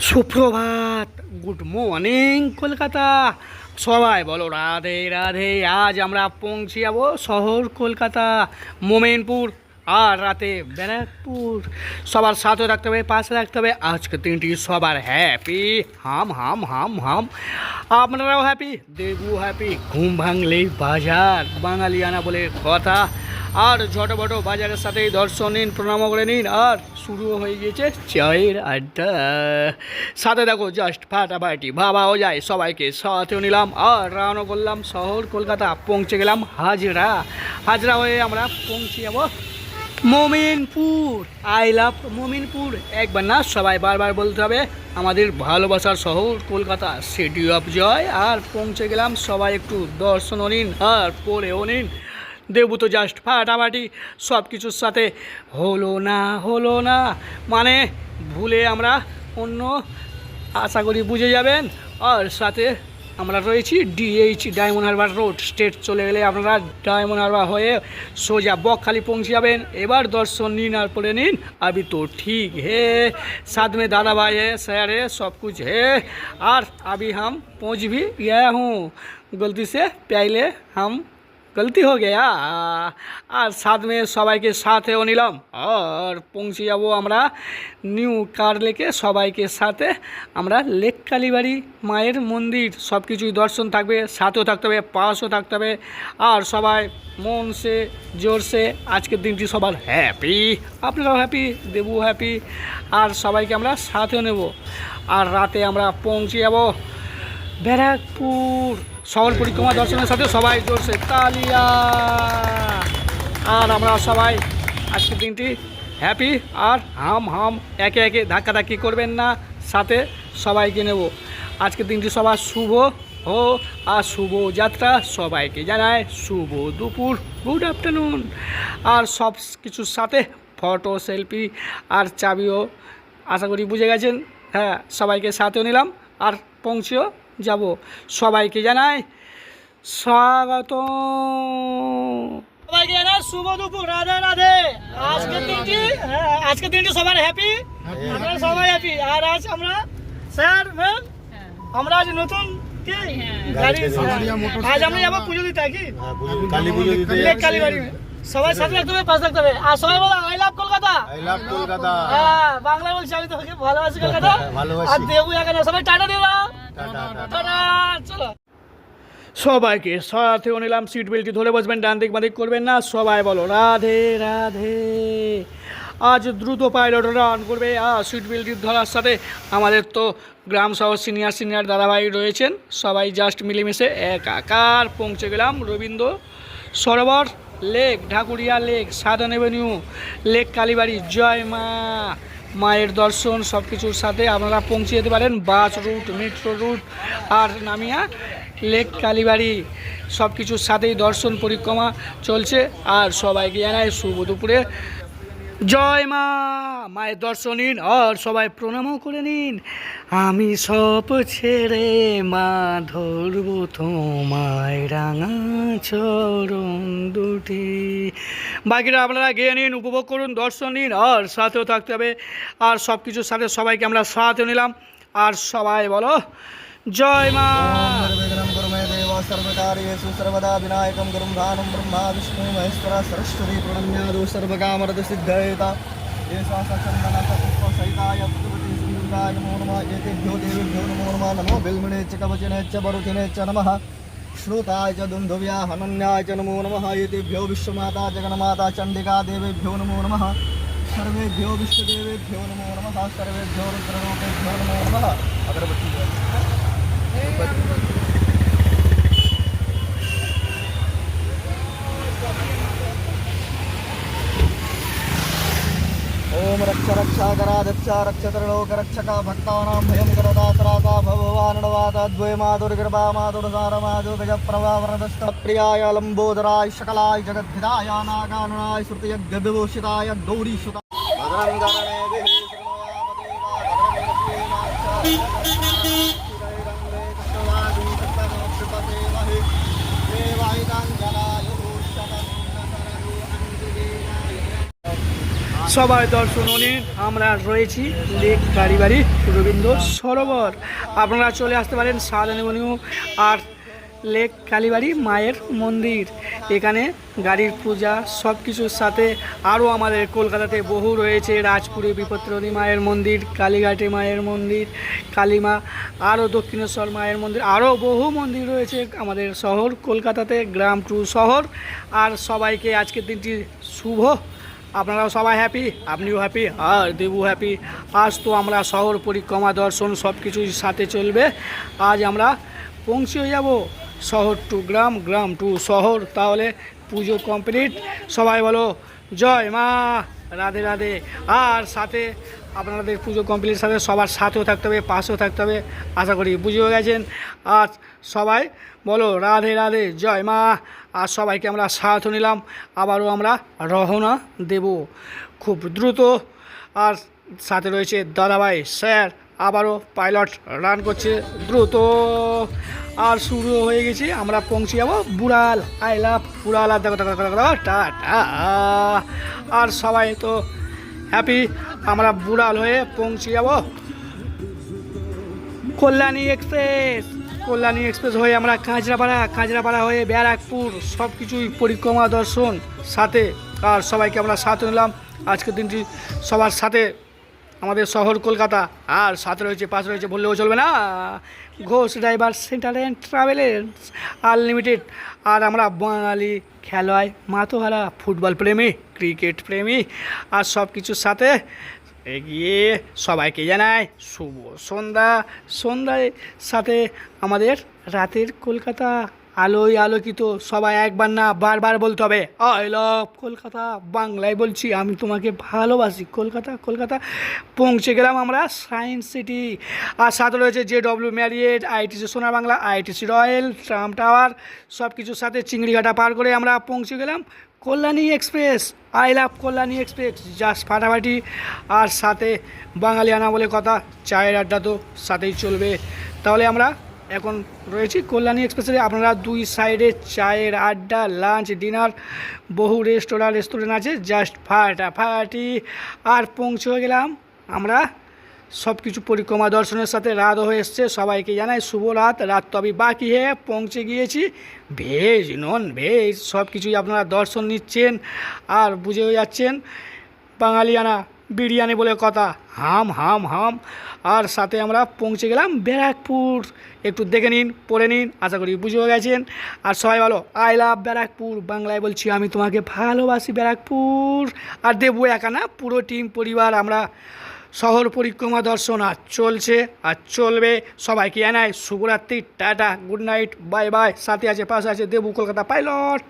সুপ্রভাত। Good morning Kolkata. সবাই বলো, রাধে রাধে। আজ আমরা পৌঁছে যাব শহর কলকাতা, মোমেনপুর আর রাতে ব্যারাকপুর। সবার সাথে রাখতে হবে, পাশে রাখতে হবে। আজকে দিনটি সবার হ্যাপি হাম হাম হাম হাম। আপনারাও হ্যাপি দেবু হ্যাপি ঘুম ভাঙলেই বাজার। বাঙালিয়ানা বলে কথা। আর ছোটো বটো বাজারের সাথেই দর্শন নিন, প্রণাম করে নিন, আর শুরু হয়ে গিয়েছে চায়ের আড্ডা। সাথে দেখো জাস্ট ফাটাফাটি ভাবাও যায়, সবাইকে সাথেও নিলাম, আর রওনা করলাম, শহর কলকাতা পৌঁছে গেলাম হাজরা। হাজরা হয়ে আমরা পৌঁছে যাব মোমিনপুর আই লাভ মোমিনপুর। একবার না, সবাই বারবার বলতে হবে, আমাদের ভালোবাসার শহর কলকাতা সিটি অফ জয় আর পৌঁছে গেলাম, সবাই একটু দর্শনও নিন, আর পড়েও নিন। দেবু তো জাস্ট ফাটাফাটি সব কিছুর সাথে হলো না হলো না মানে ভুলে আমরা অন্য আশা করি বুঝে যাবেন আর সাথে আমরা রয়েছি DH diamond harbour road straight চলে গেলে আপনারা ডায়মন্ড হারবার হয়ে সোজা বকখালি পৌঁছে যাবেন এবার দর্শন নিন আর পরে নিন अभी तो ठीक है साथ में दादा भाई है सर है सब कुछ है और अभी हम पहुंच भी गया हूँ गलती से पहले हम গলতি হয়ে গেয়া আর সাথ মে সবাইকে সাথেও নিলাম আর পৌঁছে যাব আমরা নিউ কার লেকে সবাইকে সাথে আমরা লেক কালীবাড়ি মায়ের মন্দির সব কিছুই দর্শন থাকবে সাথেও থাকতে হবে পাশও থাকতে হবে আর সবাই মন সে জোর সে আজকের দিনটি সবার হ্যাপি আপনারাও হ্যাপি দেবু হ্যাপি আর সবাইকে আমরা সাথেও নেব আর রাতে আমরা পৌঁছে যাব ব্যারাকপুর শহর পরিক্রমা দর্শনের সাথে, সবাই জোরছে তালিয়া। আর আমরা সবাই আজকের দিনটি হ্যাপি আর হাম হাম, একে একে ধাক্কাধাক্কি করবেন না, সাথে সবাইকে নেব। আজকের দিনটি সবার শুভ ও আর শুভ যাত্রা সবাইকে জানায়, শুভ দুপুর গুড আফটারনুন আর সব কিছুর সাথে ফটো সেলফি আর চাবিও, আশা করি বুঝে গেছেন। হ্যাঁ সবাইকে সাথেও নিলাম আর পৌঁছেও যাব। সবাইকে জানাই স্বাগত সবাইকে জানাই শুভ দুপুর রাধে রাধে। আজকের দিনটি হ্যাঁ, আজকের দিনটি সবার হ্যাপি আপনারা সবাই হ্যাপি আর আজ আমরা স্যার ম্যাম আমরা আজ নতুন কি? গাড়ি আজ আমরা যাব পুজো দিতে কি? কালী পুজো দিতে লেক কালীবাড়ি সবাই সাথে রাখতে হবে পাশে রাখতে হবে। আর সবাই বলো I love Kolkata. I love Kolkata. হ্যাঁ বাংলা বলছি আমি তোমাকে ভালোবাসি কলকাতা। আর দেবু এখানে সবাই টাটা দিয়ে দাও। সবাইকে সাথেও নিলাম সিট বেল্টটি ধরে বসবেন, ডান দিক বাদিক করবেন না, সবাই বলো, রাধে রাধে। আজ দ্রুত পাইলট রান করবে। আর সিট বেল্টটি ধরার সাথে আমাদের তো গ্রাম সহ সিনিয়র সিনিয়র দাদাভাই রয়েছেন, সবাই জাস্ট মিলেমিশে একাকার পৌঁছে গেলাম। Rabindra Sarobar, lake, Dhakuria lake, Sadhan avenue lake Kalibari, জয় মা। মায়ের দর্শন সব কিছুর সাথে আপনারা পৌঁছে যেতে পারেন বাস রুট মেট্রো রুট আর নামিয়া লেক, কালীবাড়ি সব কিছুর সাথেই দর্শন পরিক্রমা চলছে। আর সবাইকে জানায় শুভ দুপুরে। জয় মা, মায়ের দর্শন নিন, আর সবাই প্রণামও করে নিন। আমি সব ছেড়ে মা ধরব তোমায় রাঙা চরণ দুটি। বাকিরা আপনারা গিয়ে নিন, উপভোগ করুন, দর্শন নিন, আর সাথেও থাকতে হবে। আর সব কিছুর সাথে সবাইকে আমরা সাথে নিলাম। আর সবাই বলো, জয় মা। मे देव सर्वकार्येषु सर्वदा विनायकं गुरुं भानं ब्रह्मा, विष्णु महेश्वर, सरस्वती प्रणम्यादो सर्वकामरदसिद्धयेता। एषा सचन्दनसपुष्पसहिताय भगवती सिन्धुराय नमो नमः। एतेभ्यो देवेभ्यो नमो नमः। नमो बिल्मणे च कवचने च वरुथिने च नमः। श्रुताय च दुन्धव्या हनन्याय च नमो नमः। एतेभ्यो विश्वमाता, जगन्माता चण्डिका देवेभ्यो नमो नमः। सर्वेभ्यो विश्वदेवेभ्यो नमो नमः। सर्वेभ्यो रुद्ररूपेभ्यो नमो नमः। अगरबत्ती रक्षा करादच्छ रक्षतरलोकरक्षका भक्तानां भयं करदा त्राता भगवानडवाता दुर्गर्भा माधुरसार माधुगजप्रभा वरदस्तप्रियाय लम्बोदराय शकलाय जगद्धिताय नागाननाय श्रुतयज्ञविभूषिताय गौरीसुता সবাই দর্শন নিন আমরা রয়েছি লেক কারিবাড়ি রবীন্দ্র সরোবর। আপনারা চলে আসতে পারেন সাধারণ আর লেক কালীবাড়ি মায়ের মন্দির। এখানে গাড়ির পূজা সব কিছুর সাথে আরও আমাদের কলকাতাতে বহু রয়েছে। রাজপুরী বিপত্রণী মায়ের মন্দির, কালীঘাটে মায়ের মন্দির, কালীমা, আরও দক্ষিণেশ্বর মায়ের মন্দির, আরও বহু মন্দির রয়েছে আমাদের শহর কলকাতাতে, গ্রাম টু শহর। আর সবাইকে আজকের দিনটি শুভ আপনারাও সবাই হ্যাপি আপনিও হ্যাপি আর দেবু হ্যাপি আজ তো আমরা শহর পরিক্রমা দর্শন সব কিছুই সাথে চলবে। আজ আমরা পৌঁছে যাব শহর টু গ্রাম গ্রাম টু শহর। তাহলে পুজো কমপ্লিট সবাই বলো, জয় মা, রাধে রাধে। আর সাথে আপনাদের পুজো কমপ্লিট সাথে সবার সাথেও থাকতে হবে, পাশেও থাকতে হবে। আশা করি বুঝেও গেছেন। আর সবাই বলো, রাধে রাধে, জয় মা। আর সবাইকে আমরা সাথ নিলাম, আবারও আমরা রহনা দেব খুব দ্রুত। আর সাথে রয়েছে দাদাভাই স্যার, আবারও পাইলট রান করছে দ্রুত। আর শুরু হয়ে গেছে, আমরা পৌঁছে যাব বুড়াল, আই লাভ, বুড়াল, আর দেখো দেখো দেখো টা টা আর সবাই তো হ্যাপি, আমরা বুড়াল হয়ে পৌঁছে যাব। কল্যাণী এক্সপ্রেস কল্যাণী এক্সপ্রেস হয়ে আমরা কাঁচরাপাড়া কাঁচরাপাড়া হয়ে ব্যারাকপুর সব কিছুই পরিক্রমা দর্শন সাথে। আর সবাইকে আমরা সাথে নিলাম। আজকের দিনটি সবার সাথে আমাদের শহর কলকাতা। আর সাথে রয়েছে, পাশে রয়েছে, বললেও চলবে না। Ghosh driver centre and travellers unlimited. আর আমরা বাঙালি খেলোয়াড়, মাতোহারা, ফুটবল প্রেমী, ক্রিকেট প্রেমী, আর সব কিছুর সাথে এগিয়ে সবাইকে জানাই শুভ সন্ধ্যা। সন্ধ্যায় সাথে আমাদের রাতের কলকাতা। আলোয় আলোকিত, সবাই একবার না বারবার বলতে হবে, আই লাভ কলকাতা। বাংলায় বলছি, আমি তোমাকে ভালোবাসি। কলকাতা কলকাতা, পৌঁছে গেলাম আমরা সায়েন্স সিটি। আর সাথে রয়েছে J W Marriott, ITC Sonar Bangla, ITC royal, tram tower সব কিছুর সাথে চিংড়িঘাটা পার করে আমরা পৌঁছে গেলাম Kalyani express. I love Kalyani express, just ফাটাফাটি। আর সাথে বাঙালিয়ানা বলে কথা, চায়ের আড্ডা তো সাথেই চলবে। তাহলে আমরা এখন রয়েছি কল্যাণী এক্সপ্রেসে। আপনারা দুই সাইডে চায়ের আড্ডা, লাঞ্চ, ডিনার, বহু রেস্টুরেন্ট রেস্টুরেন্ট আছে। জাস্ট ফাটাফাটি আর পৌঁছে গেলাম। আমরা সব কিছু পরিক্রমা দর্শনের সাথে রাত হয়ে এসছে। সবাইকে জানাই শুভ রাত। রাত তো আমি বাকি হয়ে, পৌঁছে গিয়েছি। ভেজ, নন ভেজ সব কিছুই আপনারা দর্শন নিচ্ছেন আর বুঝেও যাচ্ছেন। বাঙালিয়ানা বিরিয়ানি বলে কথা। হাম হাম হাম। আর সাথে আমরা পৌঁছে গেলাম ব্যারাকপুর। একটু দেখে নিন, পড়ে নিন, আশা করি বুঝেও গেছেন। আর সবাই বলো, আই লাভ ব্যারাকপুর। বাংলায় বলছি, আমি তোমাকে ভালোবাসি ব্যারাকপুর। আর দেবো একা না পুরো টিম, পরিবার, আমরা। শহর পরিক্রমা দর্শন, আর চলছে, আর চলবে। সবাইকে জানাই, শুভরাত্রি, tata, good night, bye bye. সাথে আছে, পাশে আছে, দেবু, কলকাতা পাইলট।